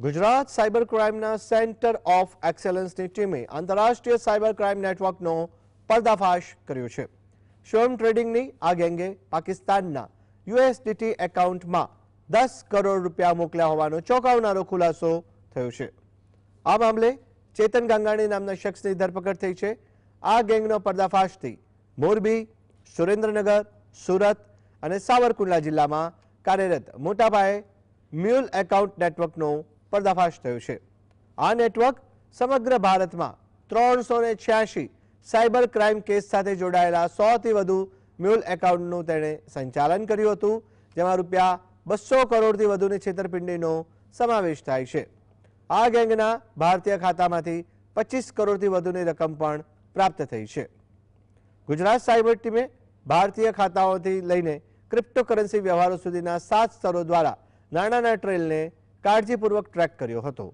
Gujarat cyber ક્રાઇમના centre of એક્સેલન્સની ટીમે આંતરરાષ્ટ્રીય સાયબર ક્રાઇમ નેટવર્કનો પર્દાફાશ કર્યો છે. શોર્મ ટ્રેડિંગની આ ગેંગે પાકિસ્તાનના યુએસડીટી એકાઉન્ટમાં દસ કરોડ રૂપિયા મોકલ્યા હોવાનો ચોંકાવનારો ખુલાસો થયો છે. આ મામલે ચેતન ગંગાણી નામના શખ્સની ધરપકડ થઈ છે. આ ગેંગનો પર્દાફાશથી મોરબી, સુરેન્દ્રનગર, સુરત અને સાવરકુંડલા જિલ્લામાં કાર્યરત મોટાપાયે મ્યુલ એકાઉન્ટ નેટવર્કનો પર્દાફાશ થયો છે. આ નેટવર્ક સમગ્ર ભારતમાં ત્રણસો ને છ્યાસી સાયબર ક્રાઇમ કેસ સાથે જોડાયેલા સોથી વધુ મ્યુલ એકાઉન્ટનું તેણે સંચાલન કર્યું હતું, જેમાં રૂપિયા બસો કરોડથી વધુની છેતરપિંડીનો સમાવેશ થાય છે. આ ગેંગના ભારતીય ખાતામાંથી પચીસ કરોડથી વધુની રકમ પણ પ્રાપ્ત થઈ છે. ગુજરાત સાયબર ટીમે ભારતીય ખાતાઓથી લઈને ક્રિપ્ટોકરન્સી વ્યવહારો સુધીના સાત સ્તરો દ્વારા નાણાંના ટ્રેલને કાળજીપૂર્વક ટ્રેક કર્યો હતો.